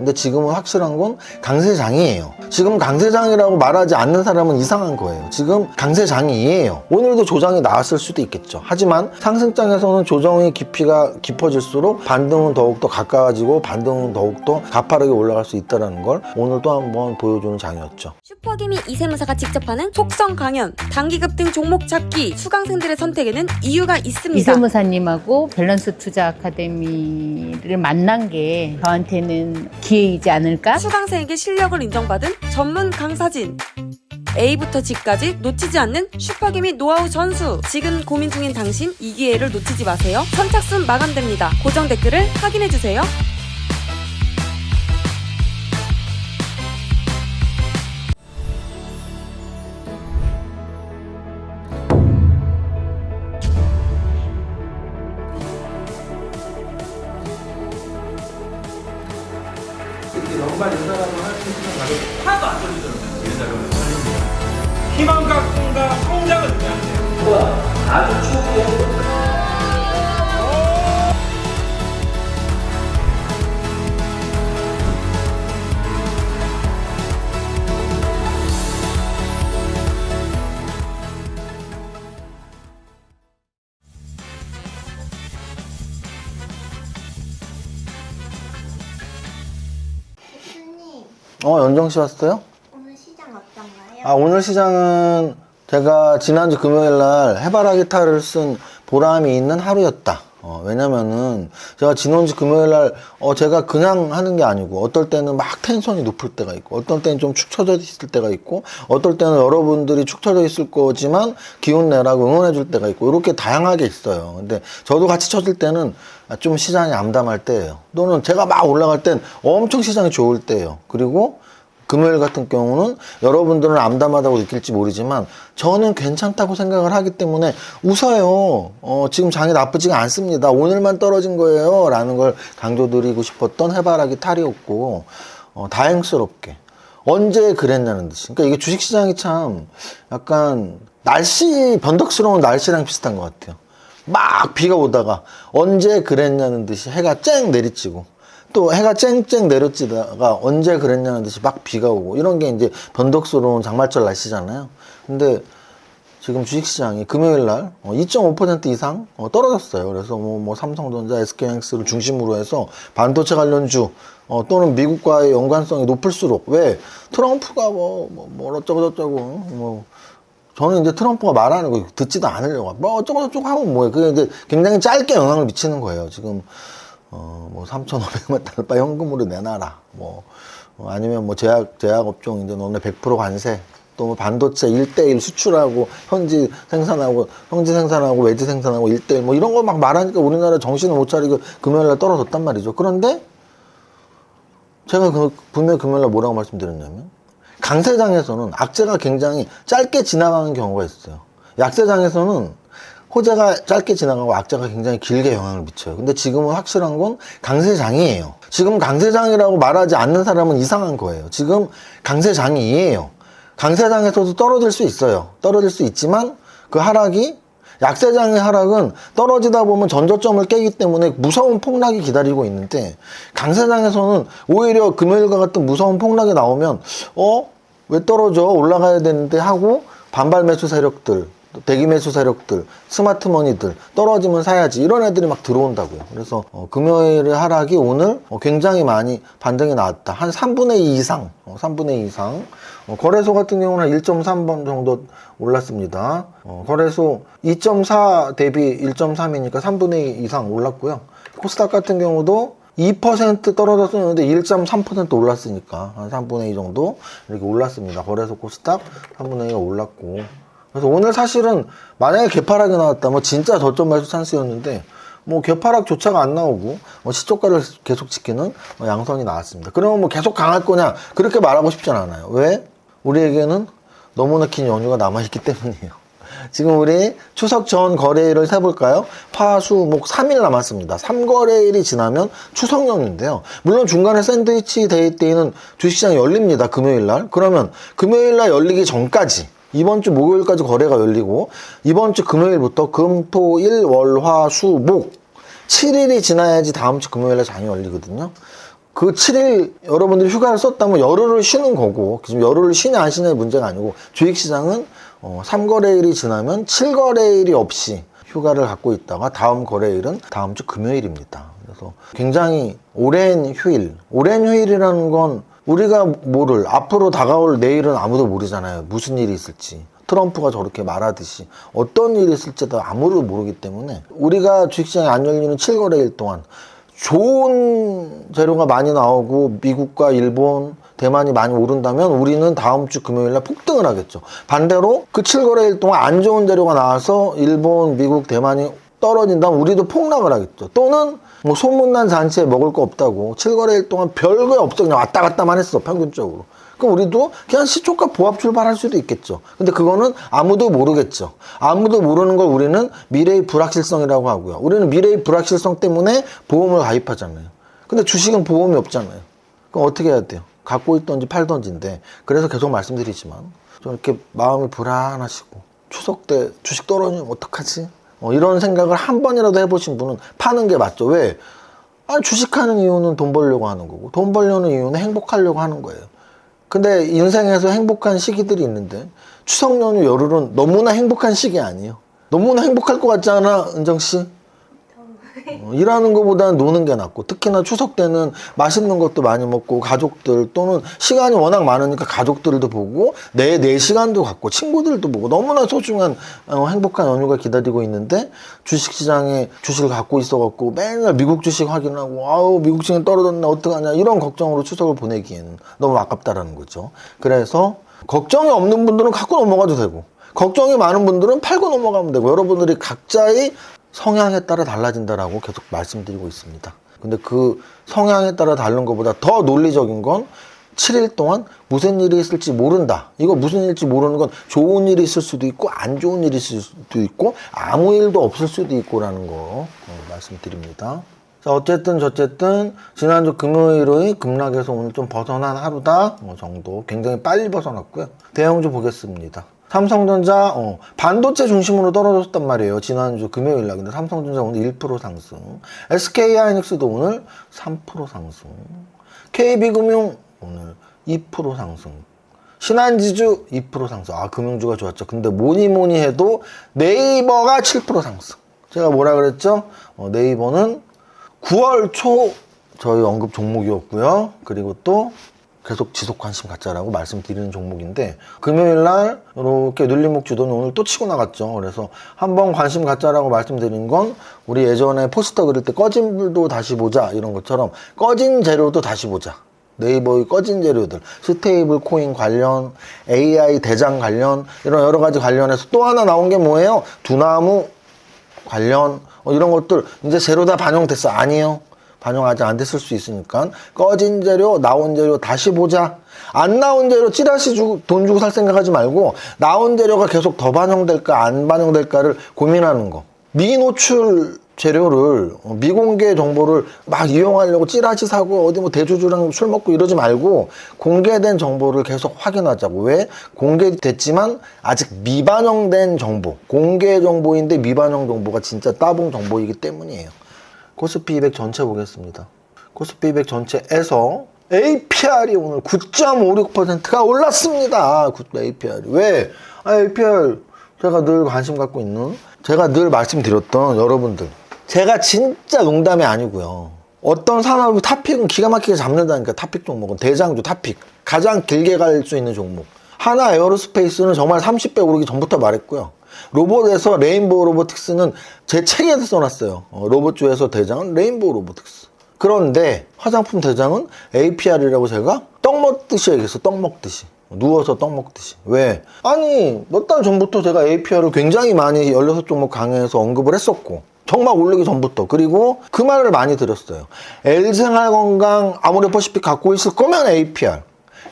근데 지금은 확실한 건 강세장이에요. 지금 강세장이라고 말하지 않는 사람은 이상한 거예요. 지금 강세장이에요. 오늘도 조정이 나왔을 수도 있겠죠. 하지만 상승장에서는 조정의 깊이가 깊어질수록 반등은 더욱더 가까워지고 반등은 더욱더 가파르게 올라갈 수 있다는 걸 오늘 또 한번 보여주는 장이었죠. 슈퍼기미 이세무사가 직접 하는 속성 강연, 단기 급 등 종목 찾기, 수강생들의 선택에는 이유가 있습니다. 이세무사님하고 밸런스 투자 아카데미를 만난 게 저한테는 기회이지 않을까? 수강생에게 실력을 인정받은 전문 강사진. A부터 G까지 놓치지 않는 슈퍼기미 노하우 전수. 지금 고민 중인 당신 이 기회를 놓치지 마세요. 선착순 마감됩니다. 고정 댓글을 확인해주세요. 하나도 안 떨리더라고요. 살립니다. 희망과 꿈과 성장을 위한 대표님, 어, 연정 씨 왔어요? 오늘 시장 어떤가요? 아, 오늘 시장은 제가 지난주 금요일 날 해바라기 탈을 쓴 보람이 있는 하루였다. 어, 왜냐면은 제가 지난주 금요일 날, 어, 제가 그냥 하는 게 아니고 어떨 때는 막 텐션이 높을 때가 있고 어떨 때는 좀 축 처져 있을 때가 있고 어떨 때는 여러분들이 축 처져 있을 거지만 기운 내라고 응원해 줄 때가 있고 이렇게 다양하게 있어요. 근데 저도 같이 쳐질 때는 좀 시장이 암담할 때예요. 또는 제가 막 올라갈 땐 엄청 시장이 좋을 때예요. 그리고 금요일 같은 경우는 여러분들은 암담하다고 느낄지 모르지만 저는 괜찮다고 생각을 하기 때문에 웃어요. 어, 지금 장이 나쁘지가 않습니다. 오늘만 떨어진 거예요. 라는 걸 강조드리고 싶었던 해바라기 탈이었고, 어, 다행스럽게. 언제 그랬냐는 듯이. 그러니까 이게 주식시장이 참 약간 날씨, 변덕스러운 날씨랑 비슷한 것 같아요. 막 비가 오다가 언제 그랬냐는 듯이 해가 쨍 내리치고 또 해가 쨍쨍 내려지다가 언제 그랬냐는 듯이 막 비가 오고 이런 게 이제 변덕스러운 장마철 날씨잖아요. 근데 지금 주식시장이 금요일 날 2.5% 이상 어, 떨어졌어요. 그래서 뭐, 뭐 삼성전자, SK하이닉스를 중심으로 해서 반도체 관련 주 어, 또는 미국과의 연관성이 높을수록 왜 트럼프가 뭐, 뭐, 뭐 어쩌고 저쩌고 뭐 저는 이제 트럼프가 말하는 거 듣지도 않으려고 뭐 어쩌고 저쩌고 하면 뭐예요. 그게 이제 굉장히 짧게 영향을 미치는 거예요. 지금 어, 뭐 3,500만 달러 빨리 현금으로 내놔라. 뭐 어, 아니면 뭐 제약 제약 업종 이제 너네 100% 관세 또 뭐 반도체 1대1 수출하고 현지 생산하고 현지 생산하고 외지 생산하고 1대1 뭐 이런 거 막 말하니까 우리나라 정신을 못 차리고 금요일 날 떨어졌단 말이죠. 그런데 제가 그 분명 금요일 날 뭐라고 말씀드렸냐면 강세장에서는 악재가 굉장히 짧게 지나가는 경우가 있어요. 약세장에서는 호재가 짧게 지나가고 악재가 굉장히 길게 영향을 미쳐요. 근데 지금은 확실한 건 강세장이에요. 지금 강세장이라고 말하지 않는 사람은 이상한 거예요. 지금 강세장이에요. 강세장에서도 떨어질 수 있어요. 떨어질 수 있지만 그 하락이 약세장의 하락은 떨어지다 보면 전저점을 깨기 때문에 무서운 폭락이 기다리고 있는데 강세장에서는 오히려 금요일과 같은 무서운 폭락이 나오면 어? 왜 떨어져? 올라가야 되는데 하고 반발 매수 세력들 대기 매수 세력들, 스마트머니들 떨어지면 사야지 이런 애들이 막 들어온다고요. 그래서 어, 금요일의 하락이 오늘 어, 굉장히 많이 반등이 나왔다. 한 3분의 2 이상, 어, 3분의 2 이상. 어, 거래소 같은 경우는 1.3번 정도 올랐습니다. 어, 거래소 2.4 대비 1.3이니까 3분의 2 이상 올랐고요. 코스닥 같은 경우도 2% 떨어졌었는데 1.3% 올랐으니까 한 3분의 2 정도 이렇게 올랐습니다. 거래소 코스닥 3분의 2가 올랐고 그래서 오늘 사실은 만약에 개파락이 나왔다면 진짜 저점 매수 찬스였는데 뭐 개파락조차가 안 나오고 뭐 시초가를 계속 지키는 뭐 양선이 나왔습니다. 그러면 뭐 계속 강할 거냐 그렇게 말하고 싶진 않아요. 왜? 우리에게는 너무나 긴 연휴가 남아있기 때문이에요. 지금 우리 추석 전 거래일을 세볼까요? 파, 수, 목 3일 남았습니다. 3거래일이 지나면 추석 연휴인데요. 물론 중간에 샌드위치 데이 때에는 주식시장이 열립니다. 금요일 날. 그러면 금요일 날 열리기 전까지 이번 주 목요일까지 거래가 열리고 이번 주 금요일부터 금, 토, 일, 월, 화, 수, 목 7일이 지나야지 다음 주 금요일에 장이 열리거든요. 그 7일 여러분들이 휴가를 썼다면 열흘을 쉬는 거고 지금 열흘을 쉬냐 안 쉬냐의 문제가 아니고 주식시장은 어, 3거래일이 지나면 7거래일이 없이 휴가를 갖고 있다가 다음 거래일은 다음 주 금요일입니다. 그래서 굉장히 오랜 휴일, 오랜 휴일이라는 건 우리가 모를 앞으로 다가올 내일은 아무도 모르잖아요. 무슨 일이 있을지. 트럼프가 저렇게 말하듯이 어떤 일이 있을지도 아무도 모르기 때문에 우리가 주식시장이 안 열리는 7거래일 동안 좋은 재료가 많이 나오고 미국과 일본, 대만이 많이 오른다면 우리는 다음 주 금요일 날 폭등을 하겠죠. 반대로 그 7거래일 동안 안 좋은 재료가 나와서 일본, 미국, 대만이 떨어진다면 우리도 폭락을 하겠죠. 또는 뭐 소문난 잔치에 먹을 거 없다고 7거래일 동안 별거 없어 그냥 왔다 갔다만 했어 평균적으로. 그럼 우리도 그냥 시초가 보합 출발할 수도 있겠죠. 근데 그거는 아무도 모르겠죠. 아무도 모르는 걸 우리는 미래의 불확실성이라고 하고요. 우리는 미래의 불확실성 때문에 보험을 가입하잖아요. 근데 주식은 보험이 없잖아요. 그럼 어떻게 해야 돼요? 갖고 있던지 팔던지인데 그래서 계속 말씀드리지만 좀 이렇게 마음이 불안하시고 추석 때 주식 떨어지면 어떡하지? 어, 이런 생각을 한 번이라도 해보신 분은 파는 게 맞죠. 왜? 아니 주식하는 이유는 돈 벌려고 하는 거고 돈 벌려는 이유는 행복하려고 하는 거예요. 근데 인생에서 행복한 시기들이 있는데 추석 연휴 열흘은 너무나 행복한 시기 아니에요. 너무나 행복할 것 같지 않아, 은정 씨? 어, 일하는 것보다는 노는 게 낫고 특히나 추석 때는 맛있는 것도 많이 먹고 가족들 또는 시간이 워낙 많으니까 가족들도 보고 내 내 시간도 갖고 친구들도 보고 너무나 소중한 어, 행복한 연휴가 기다리고 있는데 주식시장에 주식을 갖고 있어갖고 맨날 미국 주식 확인하고 아우 미국 주식 떨어졌나 어떡하냐 이런 걱정으로 추석을 보내기에는 너무 아깝다라는 거죠. 그래서 걱정이 없는 분들은 갖고 넘어가도 되고 걱정이 많은 분들은 팔고 넘어가면 되고 여러분들이 각자의 성향에 따라 달라진다라고 계속 말씀드리고 있습니다. 근데 그 성향에 따라 다른 것보다 더 논리적인 건 7일 동안 무슨 일이 있을지 모른다. 이거 무슨 일일지 모르는 건 좋은 일이 있을 수도 있고 안 좋은 일이 있을 수도 있고 아무 일도 없을 수도 있고라는 거 어, 말씀드립니다. 자, 어쨌든 저쨌든 지난주 금요일의 급락에서 오늘 좀 벗어난 하루다 어, 정도 굉장히 빨리 벗어났고요. 대형주 보겠습니다. 삼성전자 어, 반도체 중심으로 떨어졌단 말이에요. 지난주 금요일 날. 근데 삼성전자 오늘 1% 상승. SK하이닉스도 오늘 3% 상승. KB금융 오늘 2% 상승. 신한지주 2% 상승. 아, 금융주가 좋았죠. 근데 뭐니 뭐니 해도 네이버가 7% 상승. 제가 뭐라 그랬죠? 어, 네이버는 9월 초 저희 언급 종목이었고요. 그리고 또 계속 지속 관심 갖자라고 말씀드리는 종목인데 금요일 날 이렇게 눌림목 주더니 오늘 또 치고 나갔죠. 그래서 한번 관심 갖자라고 말씀드린 건 우리 예전에 포스터 그릴 때 꺼진 불도 다시 보자 이런 것처럼 꺼진 재료도 다시 보자. 네이버의 꺼진 재료들, 스테이블 코인 관련, AI 대장 관련 이런 여러 가지 관련해서 또 하나 나온 게 뭐예요? 두나무 관련 어, 이런 것들 이제 재료 다 반영됐어 아니에요 반영 아직 안 됐을 수 있으니까. 꺼진 재료 나온 재료 다시 보자. 안 나온 재료 찌라시 주고 돈 주고 살 생각하지 말고 나온 재료가 계속 더 반영될까 안 반영될까를 고민하는 거. 미노출 재료를 어, 미공개 정보를 막 이용하려고 찌라시 사고 어디 뭐 대주주랑 술 먹고 이러지 말고 공개된 정보를 계속 확인하자고. 왜? 공개됐지만 아직 미반영된 정보. 공개 정보인데 미반영 정보가 진짜 따봉 정보이기 때문이에요 코스피 200 전체 보겠습니다. 코스피 200 전체에서 APR이 오늘 9.56%가 올랐습니다. APR이. 왜? 아, APR 제가 늘 관심 갖고 있는 제가 늘 말씀드렸던 여러분들. 제가 진짜 농담이 아니고요. 어떤 산업의 탑픽은 기가 막히게 잡는다니까. 탑픽 종목은 대장주 탑픽. 가장 길게 갈 수 있는 종목. 하나 에어로스페이스는 정말 30배 오르기 전부터 말했고요. 로봇에서 레인보우 로보틱스는 제 책에도 써놨어요. 어, 로봇주에서 대장은 레인보우 로보틱스. 그런데 화장품 대장은 APR이라고 제가 떡 먹듯이 얘기했어. 떡 먹듯이. 누워서 떡 먹듯이. 왜? 아니, 몇 달 전부터 제가 APR을 굉장히 많이 16종목 강의에서 언급을 했었고, 정말 오르기 전부터. 그리고 그 말을 많이 드렸어요. L생활건강 아모레퍼시픽 갖고 있을 거면 APR.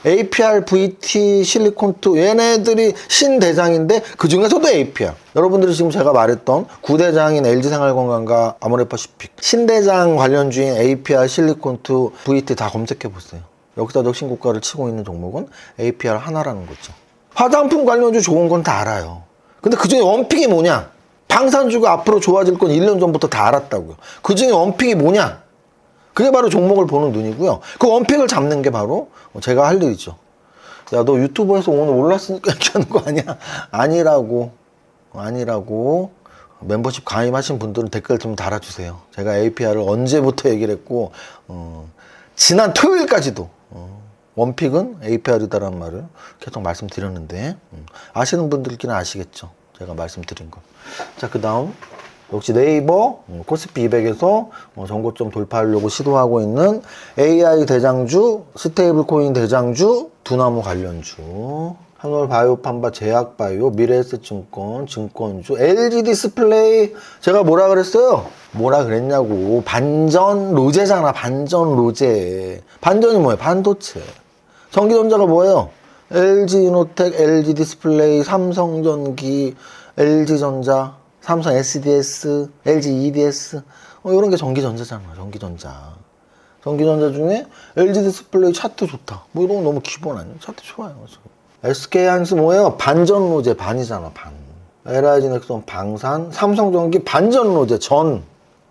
APR, VT, 실리콘2 얘네들이 신대장인데 그 중에서도 APR. 여러분들이 지금 제가 말했던 구대장인 LG생활건강과 아모레퍼시픽 신대장 관련주인 APR, 실리콘2, VT 다 검색해 보세요. 역사적 신고가를 치고 있는 종목은 APR 하나라는 거죠. 화장품 관련주 좋은 건 다 알아요. 근데 그 중에 원픽이 뭐냐? 방산주가 앞으로 좋아질 건 1년 전부터 다 알았다고요. 그 중에 원픽이 뭐냐? 그게 바로 종목을 보는 눈이고요. 그 원픽을 잡는 게 바로 제가 할 일이죠. 야, 너 유튜브에서 오늘 올랐으니까 하는 거 아니야? 아니라고. 아니라고. 멤버십 가입하신 분들은 댓글 좀 달아주세요. 제가 APR을 언제부터 얘기를 했고, 어, 지난 토요일까지도, 어, 원픽은 APR이다라는 말을 계속 말씀드렸는데, 음, 아시는 분들끼리는 아시겠죠? 제가 말씀드린 거. 자, 그 다음. 역시 네이버 음, 코스피 200에서 어, 전고점 돌파하려고 시도하고 있는 AI 대장주, 스테이블 코인 대장주, 두나무 관련주, 한올 바이오판바, 제약바이오, 미래에셋증권, 증권주, LG 디스플레이 제가 뭐라 그랬어요? 뭐라 그랬냐고 반전 로제잖아 반전 로제 반전이 뭐예요? 반도체 전기전자가 뭐예요? LG 이노텍, LG 디스플레이, 삼성전기, LG전자, 삼성 SDS, LG EDS 어, 이런 게 전기전자잖아. 전기전자. 전기전자 중에 LG 디스플레이 차트 좋다. 뭐 이런 거 너무 기본 아니에요? 차트 좋아요. 지금. SK 한스 뭐예요? 반전 로제 반이잖아. 반. LIG 넥슨 방산, 삼성전기 반전 로제 전.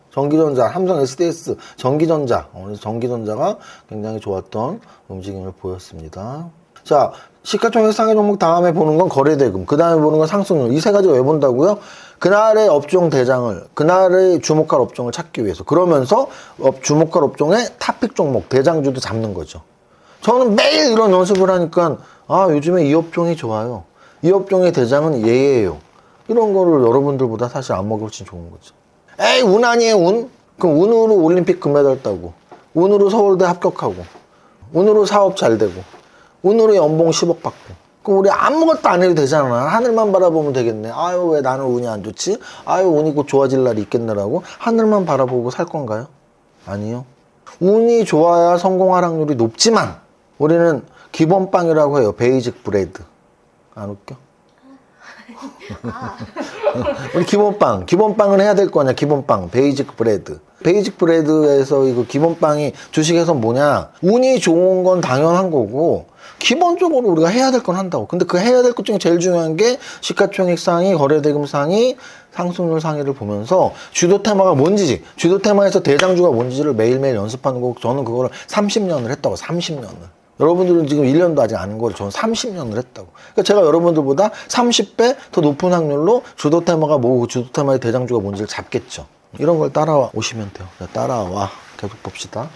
전기전자, 삼성 SDS, 전기전자. 어, 그래서 전기전자가 굉장히 좋았던 움직임을 보였습니다. 자, 시가총액 상해 종목 다음에 보는 건 거래대금, 그 다음에 보는 건 상승률. 이 세 가지 왜 본다고요? 그날의 업종 대장을, 그날의 주목할 업종을 찾기 위해서. 그러면서 업- 주목할 업종의 탑픽 종목, 대장주도 잡는 거죠. 저는 매일 이런 연습을 하니까, 아, 요즘에 이 업종이 좋아요. 이 업종의 대장은 얘예요. 이런 거를 여러분들보다 사실 안 먹이 훨씬 좋은 거죠. 에이, 운 아니에요, 운? 그럼 운으로 올림픽 금메달 따고, 운으로 서울대 합격하고, 운으로 사업 잘 되고, 운으로 연봉 10억 받고. 그럼 우리 아무것도 안 해도 되잖아. 하늘만 바라보면 되겠네. 아유, 왜 나는 운이 안 좋지? 아유, 운이 곧 좋아질 날이 있겠네라고 하늘만 바라보고 살 건가요? 아니요. 운이 좋아야 성공할 확률이 높지만, 우리는 기본빵이라고 해요. 베이직 브레드. 안 웃겨? 우리 기본빵. 기본빵은 해야 될 거냐, 기본빵. 베이직 브레드. 베이직 브레드에서 이거 기본빵이 주식에서 뭐냐. 운이 좋은 건 당연한 거고, 기본적으로 우리가 해야 될 건 한다고. 근데 그 해야 될 것 중에 제일 중요한 게 시가총액 상위, 거래대금 상위, 상승률 상위를 보면서 주도 테마가 뭔지, 주도 테마에서 대장주가 뭔지를 매일매일 연습하는 거고, 저는 그거를 30년을 했다고, 30년을. 여러분들은 지금 1년도 아직 안걸 저는 30년을 했다고. 그러니까 제가 여러분들보다 30배 더 높은 확률로 주도 테마가 뭐고 주도 테마의 대장주가 뭔지를 잡겠죠. 이런 걸 따라와 오시면 돼요. 자, 따라와. 계속 봅시다.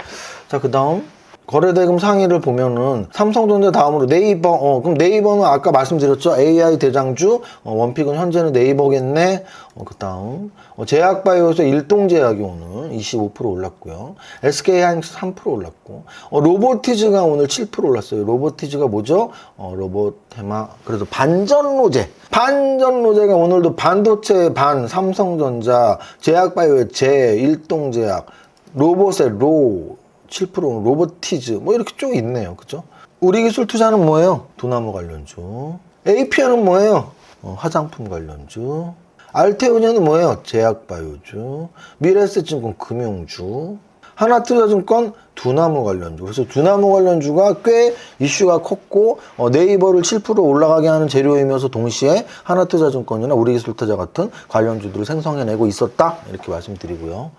자, 그 다음. 거래대금 상위를 보면은 삼성전자 다음으로 네이버 어 그럼 네이버는 아까 말씀드렸죠? AI 대장주 어, 원픽은 현재는 네이버겠네. 어, 그 다음 어, 제약바이오에서 일동제약이 오늘 25% 올랐고요. SK하이닉스 3% 올랐고 어, 로보티즈가 오늘 7% 올랐어요. 로보티즈가 뭐죠? 어, 로봇 테마 그래서 반전 로제. 반전 로제가 오늘도 반도체 반 삼성전자 제약바이오의 제 일동제약 로봇의 로 7% 로보티즈 뭐 이렇게 쭉 있네요. 그죠? 우리 기술 투자는 뭐예요? 두나무 관련주. APR은 뭐예요? 어, 화장품 관련주. 알테오니아는 뭐예요? 제약바이오주. 미래에셋증권 금융주. 하나투자증권 두나무 관련주. 그래서 두나무 관련주가 꽤 이슈가 컸고 어, 네이버를 7% 올라가게 하는 재료이면서 동시에 하나투자증권이나 우리기술투자 같은 관련주들을 생성해내고 있었다 이렇게 말씀드리고요.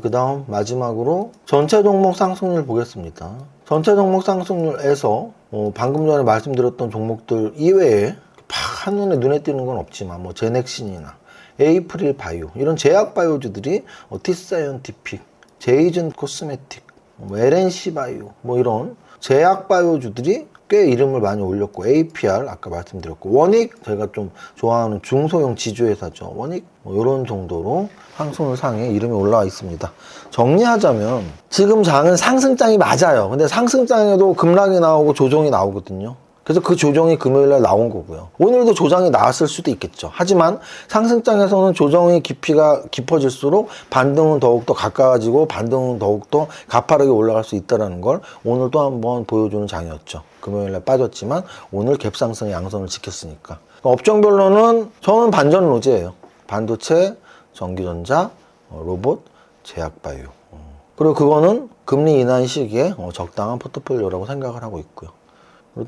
그 다음 마지막으로 전체 종목 상승률 보겠습니다. 전체 종목 상승률에서 어, 방금 전에 말씀드렸던 종목들 이외에 팍 한눈에 눈에 띄는 건 없지만 뭐 제넥신이나 에이프릴 바이오 이런 제약 바이오주들이 어, 티사이언티픽, 제이즌 코스메틱, 뭐 LNC 바이오 뭐 이런 제약 바이오주들이 꽤 이름을 많이 올렸고 APR 아까 말씀드렸고 원익 제가 좀 좋아하는 중소형 지주회사죠. 원익 뭐 이런 정도로 상승률 상에 이름이 올라와 있습니다. 정리하자면 지금 장은 상승장이 맞아요. 근데 상승장에도 급락이 나오고 조정이 나오거든요 그래서 그 조정이 금요일 날 나온 거고요. 오늘도 조정이 나왔을 수도 있겠죠. 하지만 상승장에서는 조정의 깊이가 깊어질수록 반등은 더욱더 가까워지고 반등은 더욱더 가파르게 올라갈 수 있다는 걸 오늘 또 한번 보여주는 장이었죠. 금요일 날 빠졌지만 오늘 갭상승의 양선을 지켰으니까. 업종별로는 저는 반전 로제예요. 반도체, 전기전자, 어, 로봇, 제약바이오. 어. 그리고 그거는 금리 인하 시기에 어, 적당한 포트폴리오라고 생각을 하고 있고요.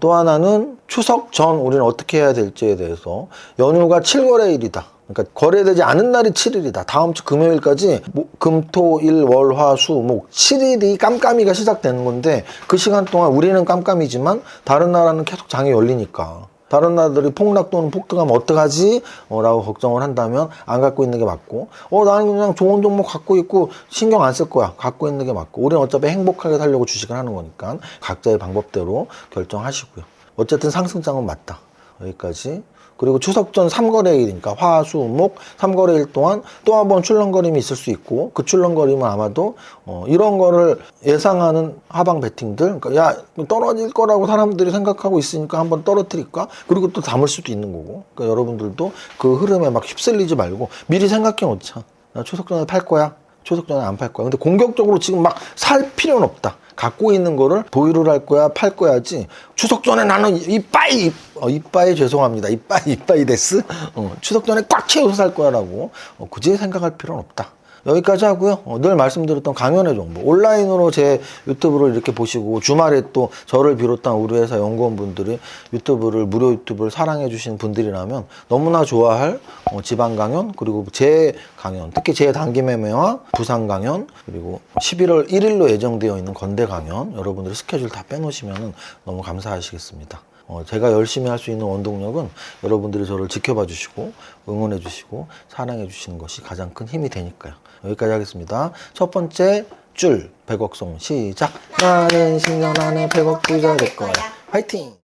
또 하나는 추석 전 우리는 어떻게 해야 될지에 대해서 연휴가 7월의 일이다. 그러니까 거래되지 않은 날이 7일이다. 다음 주 금요일까지 뭐, 금, 토, 일, 월, 화, 수, 목 7일이 깜깜이가 시작되는 건데 그 시간 동안 우리는 깜깜이지만 다른 나라는 계속 장이 열리니까 다른 나라들이 폭락 또는 폭등하면 어떡하지? 어, 라고 걱정을 한다면 안 갖고 있는 게 맞고. 어 나는 그냥 좋은 종목 갖고 있고 신경 안 쓸 거야. 갖고 있는 게 맞고. 우리는 어차피 행복하게 살려고 주식을 하는 거니까 각자의 방법대로 결정하시고요. 어쨌든 상승장은 맞다. 여기까지 그리고 추석 전 3거래일이니까 화, 수, 목 3거래일 동안 또 한 번 출렁거림이 있을 수 있고 그 출렁거림은 아마도 어, 이런 거를 예상하는 하방 베팅들 그러니까 야 떨어질 거라고 사람들이 생각하고 있으니까 한번 떨어뜨릴까? 그리고 또 담을 수도 있는 거고. 그러니까 여러분들도 그 흐름에 막 휩쓸리지 말고 미리 생각해 놓자. 나 추석 전에 팔 거야 추석 전에 안팔 거야. 근데 공격적으로 지금 막 살 필요는 없다. 갖고 있는 거를 보유를 할 거야 팔 거야지. 추석 전에 나는 이빠이 어, 이빠이 죄송합니다. 이빠이 이빠이 데스 어, 추석 전에 꽉 채워서 살 거야라고. 어, 굳이 생각할 필요는 없다 여기까지 하고요. 어, 늘 말씀드렸던 강연의 정보. 온라인으로 제 유튜브를 이렇게 보시고 주말에 또 저를 비롯한 우리 회사 연구원분들이 유튜브를 무료 유튜브를 사랑해 주신 분들이라면 너무나 좋아할 어, 지방 강연 그리고 제 강연 특히 제 단기 매매와 부산 강연 그리고 11월 1일로 예정되어 있는 건대 강연 여러분들이 스케줄 다 빼놓으시면 너무 감사하시겠습니다. 어, 제가 열심히 할 수 있는 원동력은 여러분들이 저를 지켜봐 주시고 응원해 주시고 사랑해 주시는 것이 가장 큰 힘이 되니까요. 여기까지 하겠습니다. 첫 번째 줄 100억송 시작. 나는 10년 안에 100억 부자 될 거야. 화이팅!